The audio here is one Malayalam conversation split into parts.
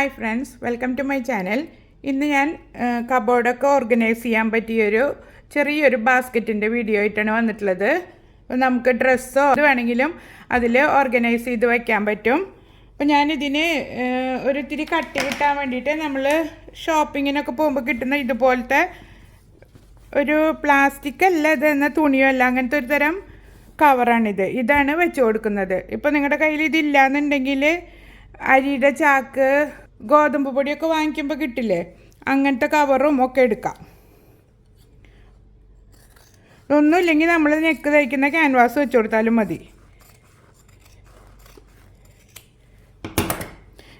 Hi friends welcome to my channel. ഇന്ന് ഞാൻ കബോർഡൊക്കെ ഓർഗനൈസ് ചെയ്യാൻ പറ്റിയൊരു ചെറിയൊരു ബാസ്ക്കറ്റിന്റെ വീഡിയോ ആയിട്ടാണ് വന്നിട്ടുള്ളത്. നമുക്ക് ഡ്രസ്സോ അത് വേണമെങ്കിലും അതിൽ ഓർഗനൈസ് ചെയ്ത് വയ്ക്കാൻ പറ്റും. അപ്പോൾ ഞാനിതിന് ഒരിത്തിരി കട്ട് കട്ടി കിട്ടാൻ വേണ്ടിയിട്ട് നമ്മൾ ഷോപ്പിങ്ങിനൊക്കെ പോകുമ്പോൾ കിട്ടുന്ന ഇതുപോലത്തെ ഒരു പ്ലാസ്റ്റിക് അല്ല ഇത് എന്ന തുണിയോ അല്ല അങ്ങനത്തെ ഒരു തരം കവറാണിത്. ഇതാണ് വെച്ച് കൊടുക്കുന്നത്. ഇപ്പോൾ നിങ്ങളുടെ കയ്യിൽ ഇതില്ലാന്നുണ്ടെങ്കിൽ അരിയുടെ ചാക്ക് ഗോതമ്പ് പൊടിയൊക്കെ വാങ്ങിക്കുമ്പോൾ കിട്ടില്ലേ? അങ്ങനത്തെ കവറും ഒക്കെ എടുക്കാം. ഒന്നുമില്ലെങ്കിൽ നമ്മൾ നെക്ക് തയ്ക്കുന്ന ക്യാൻവാസ് വെച്ച് കൊടുത്താലും മതി.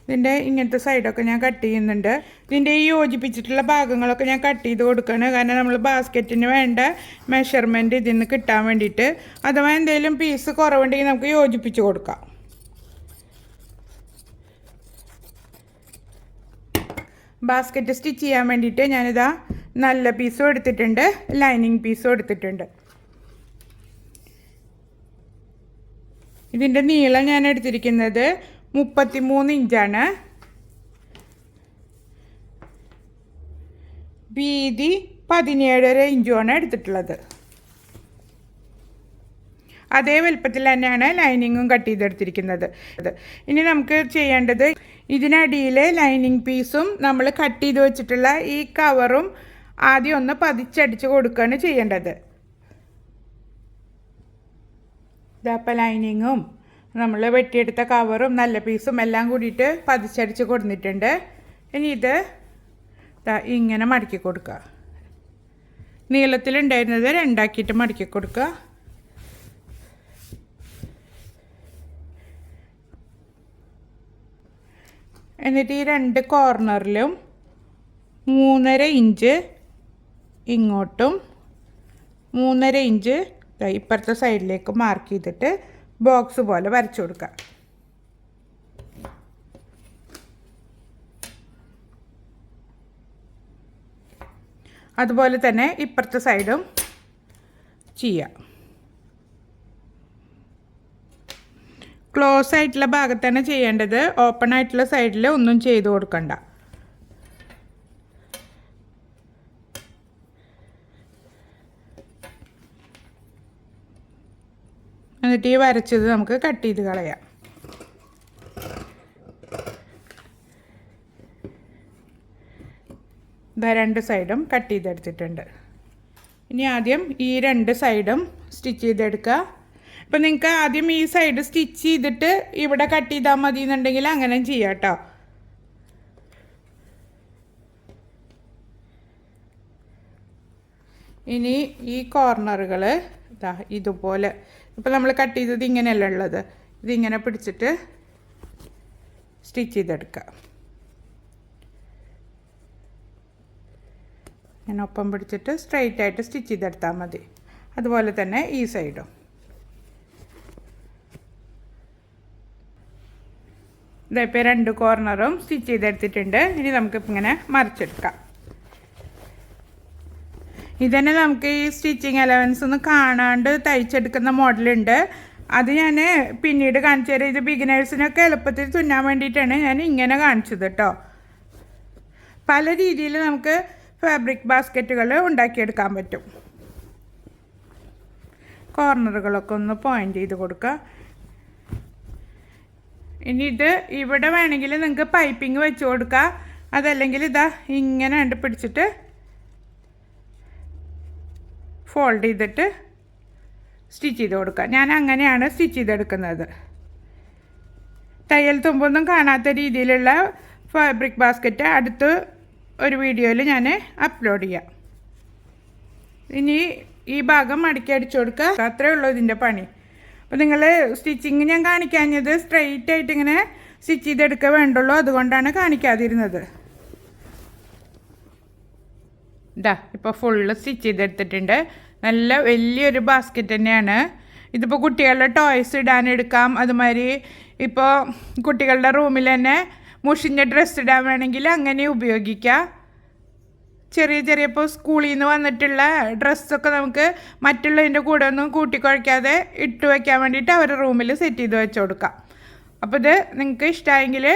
ഇതിന്റെ ഇങ്ങനത്തെ സൈഡൊക്കെ ഞാൻ കട്ട് ചെയ്യുന്നുണ്ട്. ഇതിന്റെ ഈ യോജിപ്പിച്ചിട്ടുള്ള ഭാഗങ്ങളൊക്കെ ഞാൻ കട്ട് ചെയ്ത് കൊടുക്കുകയാണ് കാരണം നമ്മൾ ബാസ്ക്കറ്റിന് വേണ്ട മെഷർമെന്റ് ഇതിൽ നിന്ന് കിട്ടാൻ വേണ്ടിയിട്ട്. അഥവാ എന്തെങ്കിലും പീസ് കുറവുണ്ടെങ്കിൽ നമുക്ക് യോജിപ്പിച്ച് കൊടുക്കാം. ബാസ്ക്കറ്റ് സ്റ്റിച്ച് ചെയ്യാൻ വേണ്ടിയിട്ട് ഞാനിതാ നല്ല പീസും എടുത്തിട്ടുണ്ട്. ലൈനിങ് പീസും എടുത്തിട്ടുണ്ട്. ഇതിന്റെ നീളം ഞാൻ എടുത്തിരിക്കുന്നത് മുപ്പത്തി മൂന്ന് ഇഞ്ചാണ് വീതി പതിനേഴര ഇഞ്ചുമാണ് എടുത്തിട്ടുള്ളത്. അതേ വലുപ്പത്തിൽ തന്നെയാണ് ലൈനിങ്ങും കട്ട് ചെയ്തെടുത്തിരിക്കുന്നത്. ഇനി നമുക്ക് ചെയ്യേണ്ടത് ഇതിനടിയിൽ ലൈനിങ് പീസും നമ്മൾ കട്ട് ചെയ്ത് വെച്ചിട്ടുള്ള ഈ കവറും ആദ്യം ഒന്ന് പതിച്ചടിച്ച് കൊടുക്കുകയാണ് ചെയ്യേണ്ടത്. ഇതപ്പം ലൈനിങ്ങും നമ്മൾ വെട്ടിയെടുത്ത കവറും നല്ല പീസും എല്ലാം കൂടിയിട്ട് പതിച്ചടിച്ച് കൊടുത്തിട്ടുണ്ട്. ഇനി ഇത് ഇങ്ങനെ മടക്കി കൊടുക്കുക. നീളത്തിലുണ്ടായിരുന്നത് രണ്ടാക്കിയിട്ട് മടക്കി കൊടുക്കുക. എന്നിട്ട് ഈ രണ്ട് കോർണറിലും മൂന്നര ഇഞ്ച് ഇങ്ങോട്ടും മൂന്നര ഇഞ്ച് ഇപ്പുറത്തെ സൈഡിലേക്ക് മാർക്ക് ചെയ്തിട്ട് ബോക്സ് പോലെ വരച്ചു കൊടുക്കുക അതുപോലെ തന്നെ ഇപ്പുറത്തെ സൈഡും ചെയ്യാം. ക്ലോസ് ആയിട്ടുള്ള ഭാഗത്ത് തന്നെ ചെയ്യേണ്ടത്. ഓപ്പൺ ആയിട്ടുള്ള സൈഡിൽ ഒന്നും ചെയ്ത് കൊടുക്കണ്ട. എന്നിട്ട് ഈ വരച്ചത് നമുക്ക് കട്ട് ചെയ്ത് കളയാം. ഇതാ രണ്ട് സൈഡും കട്ട് ചെയ്തെടുത്തിട്ടുണ്ട്. ഇനി ആദ്യം ഈ രണ്ട് സൈഡും സ്റ്റിച്ച് ചെയ്തെടുക്കുക. ഇപ്പം നിങ്ങൾക്ക് ആദ്യം ഈ സൈഡ് സ്റ്റിച്ച് ചെയ്തിട്ട് ഇവിടെ കട്ട് ചെയ്താൽ മതി എന്നുണ്ടെങ്കിൽ അങ്ങനെ ചെയ്യാം കേട്ടോ ഇനി ഈ കോർണറുകൾ ഇതാ ഇതുപോലെ. ഇപ്പം നമ്മൾ കട്ട് ചെയ്തത് ഇങ്ങനെയല്ല ഉള്ളത്. ഇതിങ്ങനെ പിടിച്ചിട്ട് സ്റ്റിച്ച് ചെയ്തെടുക്കുക ഇങ്ങനെ ഒപ്പം പിടിച്ചിട്ട് സ്ട്രെയിറ്റ് ആയിട്ട് സ്റ്റിച്ച് ചെയ്തെടുത്താൽ മതി. അതുപോലെ തന്നെ ഈ സൈഡും ഇതിപ്പോൾ രണ്ട് കോർണറും സ്റ്റിച്ച് ചെയ്തെടുത്തിട്ടുണ്ട്. ഇനി നമുക്കിപ്പോൾ ഇങ്ങനെ മറിച്ചെടുക്കാം. ഇതന്നെ നമുക്ക് ഈ സ്റ്റിച്ചിങ് അലവൻസ് ഒന്ന് കാണാണ്ട് തയ്ച്ചെടുക്കുന്ന മോഡലുണ്ട്. അത് ഞാൻ പിന്നീട് കാണിച്ചു തരാം. ഇത് ബിഗിനേഴ്സിനൊക്കെ എളുപ്പത്തിൽ തുന്നാൻ വേണ്ടിയിട്ടാണ് ഞാൻ ഇങ്ങനെ കാണിച്ചത് കേട്ടോ പല രീതിയിൽ നമുക്ക് ഫാബ്രിക് ബാസ്ക്കറ്റുകൾ ഉണ്ടാക്കിയെടുക്കാൻ പറ്റും. കോർണറുകളൊക്കെ ഒന്ന് പോയിന്റ് ചെയ്ത് കൊടുക്കുക. ഇനി ഇത് ഇവിടെ വേണമെങ്കിൽ നിങ്ങൾക്ക് പൈപ്പിംഗ് വെച്ച് കൊടുക്കുക അതല്ലെങ്കിൽ ഇതാ ഇങ്ങനെ ഉണ്ട് പിടിച്ചിട്ട് ഫോൾഡ് ചെയ്തിട്ട് സ്റ്റിച്ച് ചെയ്ത് കൊടുക്കുക ഞാൻ അങ്ങനെയാണ് സ്റ്റിച്ച് ചെയ്തെടുക്കുന്നത്. തയ്യൽ തുമ്പൊന്നും കാണാത്ത രീതിയിലുള്ള ഫാബ്രിക് ബാസ്ക്കറ്റ് അടുത്ത് ഒരു വീഡിയോയിൽ ഞാൻ അപ്ലോഡ് ചെയ്യാം. ഇനി ഈ ഭാഗം മടക്കി അടിച്ചു കൊടുക്കുക. അത്രയേ ഉള്ളൂ ഇതിന്റെ പണി. അപ്പോൾ നിങ്ങൾ സ്റ്റിച്ചിങ് ഞാൻ കാണിക്കാഞ്ഞത് സ്ട്രെയിറ്റ് ആയിട്ട് ഇങ്ങനെ സ്റ്റിച്ച് ചെയ്തെടുക്കുക വേണ്ടുള്ളൂ. അതുകൊണ്ടാണ് കാണിക്കാതിരുന്നത്. ഇതാ ഇപ്പോൾ ഫുള്ള് സ്റ്റിച്ച് ചെയ്തെടുത്തിട്ടുണ്ട്. നല്ല വലിയൊരു ബാസ്ക്കറ്റ് തന്നെയാണ്. ഇതിപ്പോൾ കുട്ടികളുടെ ടോയ്സ് ഇടാൻ എടുക്കാം. അതുമാതിരി ഇപ്പോൾ കുട്ടികളുടെ റൂമിൽ തന്നെ മുഷിഞ്ഞ ഡ്രസ്സ് ഇടാൻ വേണമെങ്കിൽ അങ്ങനെ ഉപയോഗിക്കാം. ചെറിയ ചെറിയ ഇപ്പോൾ സ്കൂളിൽ നിന്ന് വന്നിട്ടുള്ള ഡ്രസ്സൊക്കെ നമുക്ക് മറ്റുള്ളതിന്റെ കൂടെ ഒന്നും കൂട്ടിക്കുഴയ്ക്കാതെ ഇട്ട് വയ്ക്കാൻ വേണ്ടിയിട്ട് അവരുടെ റൂമിൽ സെറ്റ് ചെയ്ത് വെച്ച് കൊടുക്കാം അപ്പോൾ ഇത് നിങ്ങൾക്ക് ഇഷ്ടമായെങ്കിൽ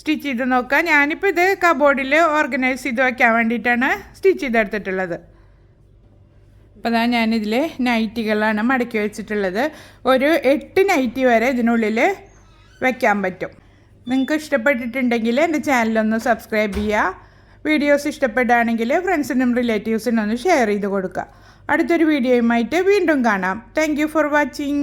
സ്റ്റിച്ച് ചെയ്ത് നോക്കാം. ഞാനിപ്പോൾ ഇത് കബോർഡിൽ ഓർഗനൈസ് ചെയ്ത് വയ്ക്കാൻ വേണ്ടിയിട്ടാണ് സ്റ്റിച്ച് ചെയ്തെടുത്തിട്ടുള്ളത്. അപ്പോൾ അതാ ഞാനിതിൽ നൈറ്റികളാണ് മടക്കി വെച്ചിട്ടുള്ളത്. ഒരു എട്ട് നൈറ്റി വരെ ഇതിനുള്ളിൽ വയ്ക്കാൻ പറ്റും. നിങ്ങൾക്ക് ഇഷ്ടപ്പെട്ടിട്ടുണ്ടെങ്കിൽ എന്റെ ചാനലൊന്ന് സബ്സ്ക്രൈബ് ചെയ്യുക വീഡിയോസ് ഇഷ്ടപ്പെടുകയാണെങ്കിൽ ഫ്രണ്ട്സിനും റിലേറ്റീവ്സിനും ഒന്ന് ഷെയർ ചെയ്ത് കൊടുക്കുക. അടുത്തൊരു വീഡിയോയുമായിട്ട് വീണ്ടും കാണാം. Thank for watching